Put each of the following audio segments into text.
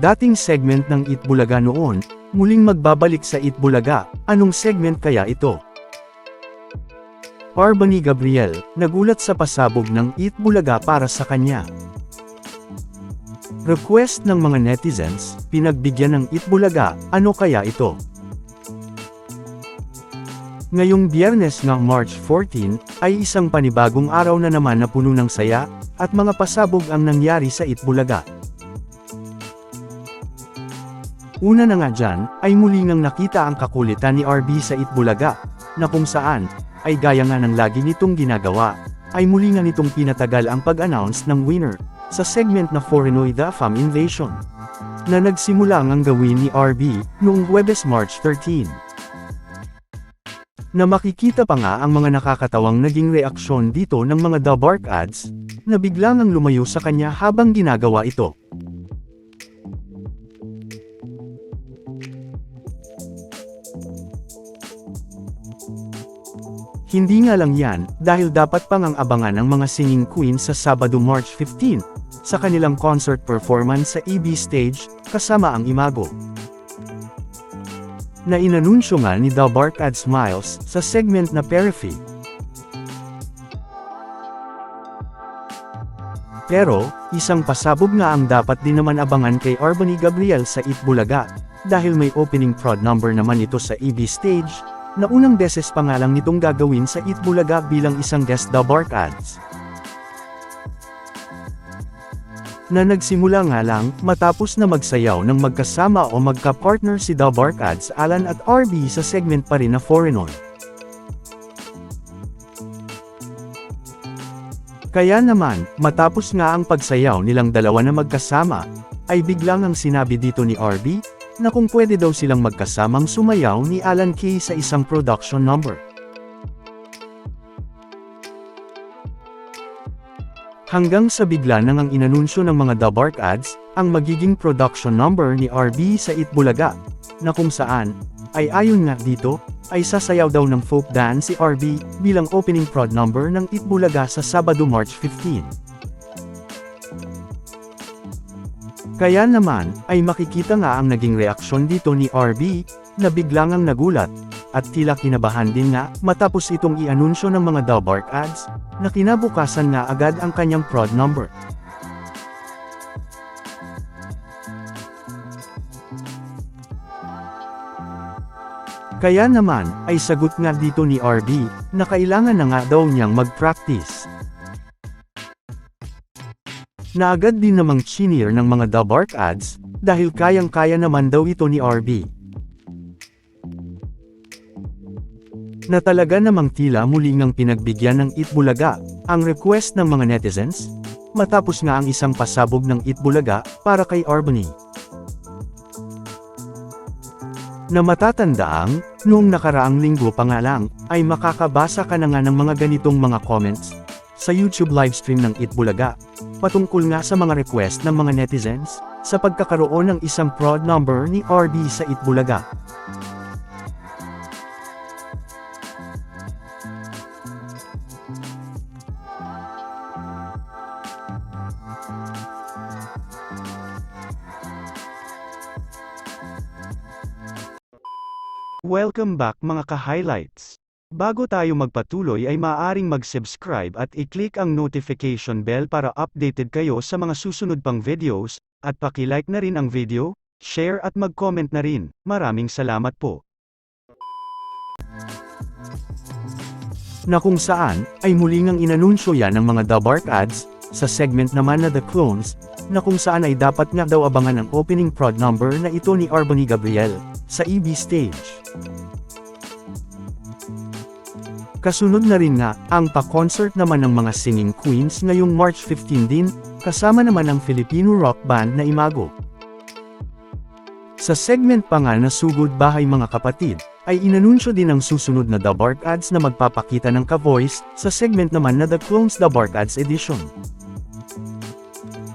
Dating segment ng Itbulaga noon, muling magbabalik sa Itbulaga, anong segment kaya ito? Arbany Gabriel, nagulat sa pasabog ng Itbulaga para sa kanya. Request ng mga netizens, pinagbigyan ng Itbulaga, ano kaya ito? Ngayong biyernes ng March 14, ay isang panibagong araw na naman na puno ng saya, at mga pasabog ang nangyari sa Itbulaga. Una na nga dyan, ay muli ngang nakita ang kakulitan ni RB sa Itbulaga, na kung saan, ay gaya nga ng lagi nitong ginagawa, ay muli nga nitong pinatagal ang pag-announce ng winner, sa segment na Forenoy The Fam Invasion, na nagsimula ngang gawin ni RB, noong Webes March 13 na makikita pa nga ang mga nakakatawang naging reaksyon dito ng mga The Bark ads, na biglang ang lumayo sa kanya habang ginagawa ito. Hindi nga lang yan, dahil dapat pang ang abangan ng mga singing queen sa Sabado March 15, sa kanilang concert performance sa EB Stage, kasama ang Imago na inanunsyo nga ni The Bark Ad Smiles sa segment na Periphy. Pero, isang pasabog nga ang dapat din naman abangan kay Arbany Gabriel sa Itbulaga, dahil may opening prod number naman ito sa EB stage, na unang beses pa lang nitong gagawin sa Itbulaga bilang isang guest The Bark Ads. na nagsimula nga lang matapos na magsayaw ng magkasama o magka-partner si The Barkads Alan at RB sa segment pa rin na Foreignon. Kaya naman, matapos nga ang pagsayaw nilang dalawa na magkasama, ay biglang ang sinabi dito ni RB, na kung pwede daw silang magkasamang sumayaw ni Alan Kay sa isang production number. Hanggang sa bigla nang ang inanunsyo ng mga The Bark ads, ang magiging production number ni RB sa Itbulaga, na kung saan, ay ayon nga dito, ay sasayaw daw ng folk dance si RB, bilang opening prod number ng Itbulaga sa Sabado March 15. Kaya naman, ay makikita nga ang naging reaksyon dito ni RB, na biglang ang nagulat, at tila kinabahan din nga, matapos itong i-anunsyo ng mga The Bark ads, na kinabukasan nga agad ang kanyang prod number. Kaya naman, ay sagot nga dito ni RB, na kailangan na nga daw niyang mag-practice. Na agad din namang chinir ng mga The Bark ads, dahil kayang-kaya naman daw ito ni RB. na talaga namang tila muli ngang pinagbigyan ng Itbulaga, ang request ng mga netizens, matapos nga ang isang pasabog ng Itbulaga, para kay Arbany. Na matatandaang, noong nakaraang linggo pa nga lang, ay makakabasa ka na nga ng mga ganitong mga comments, sa YouTube livestream ng Itbulaga, patungkol nga sa mga request ng mga netizens, sa pagkakaroon ng isang prod number ni RB sa Itbulaga. Welcome back mga ka-highlights. Bago tayo magpatuloy ay maaaring mag-subscribe at i-click ang notification bell para updated kayo sa mga susunod pang videos, at paki-like na rin ang video, share at mag-comment na rin. Maraming salamat po. Na kung saan, ay muli ngang inanunsyo yan ng mga The Bark ads, sa segment naman na The Clones, na kung saan ay dapat nga daw abangan ang opening prod number na ito ni Arbony Gabriel, sa EB stage. Kasunod na rin nga, ang pa-concert naman ng mga singing queens ngayong March 15 din, kasama naman ang Filipino rock band na Imago. Sa segment pa nga na Sugod Bahay Mga Kapatid, ay inanunsyo din ang susunod na The Bark Ads na magpapakita ng ka-voice, sa segment naman na The Clones The Bark Ads Edition.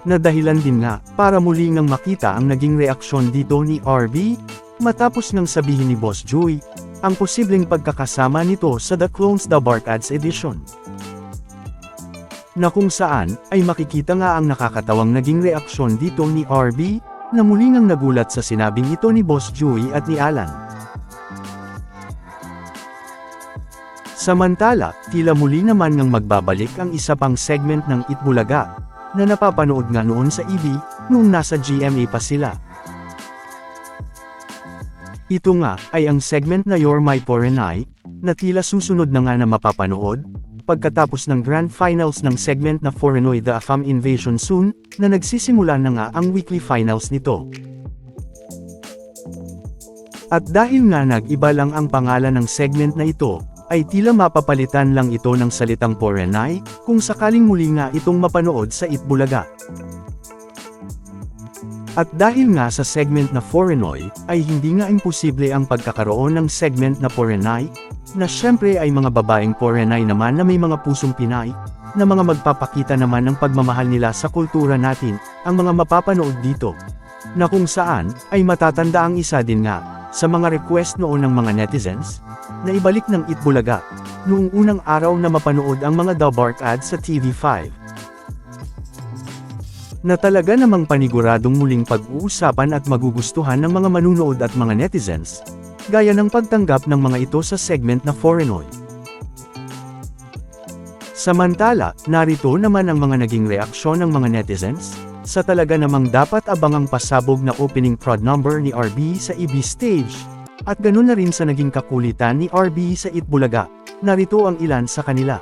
Na dahilan din nga, para muli ngang makita ang naging reaksyon dito ni RB, matapos ngang sabihin ni Boss Joey, ang posibleng pagkakasama nito sa The Clones The Bark Ads Edition. Na kung saan, ay makikita nga ang nakakatawang naging reaksyon dito ni RB, na muli ngang nagulat sa sinabing ito ni Boss Joey at ni Alan. Samantala, tila muli naman ngang magbabalik ang isa pang segment ng Itbulaga, na napapanood nga noon sa EB, noong nasa GMA pa sila. Ito nga, ay ang segment na You're My Porenay, na tila susunod na nga na mapapanood, pagkatapos ng grand finals ng segment na Forenoy The Afam Invasion Soon, na nagsisimula na nga ang weekly finals nito. At dahil nga nag-iba lang ang pangalan ng segment na ito, ay tila mapapalitan lang ito ng salitang Porenay, kung sakaling muli nga itong mapanood sa Itbulaga. At dahil nga sa segment na Forenoy, ay hindi nga imposible ang pagkakaroon ng segment na Porenay, na syempre ay mga babaeng Porenay naman na may mga pusong Pinay, na mga magpapakita naman ng pagmamahal nila sa kultura natin, ang mga mapapanood dito. Na kung saan, ay matatanda ang isa din nga, sa mga request noon ng mga netizens, na ibalik ng Itbulaga, noong unang araw na mapanood ang mga Dabark ads sa TV5 na talaga namang paniguradong muling pag-uusapan at magugustuhan ng mga manunood at mga netizens, gaya ng pagtanggap ng mga ito sa segment na Forenoy. Samantala, narito naman ang mga naging reaksyon ng mga netizens, sa talaga namang dapat abangang pasabog na opening prod number ni RB sa EB stage, at ganun na rin sa naging kakulitan ni RB sa Itbulaga, narito ang ilan sa kanila.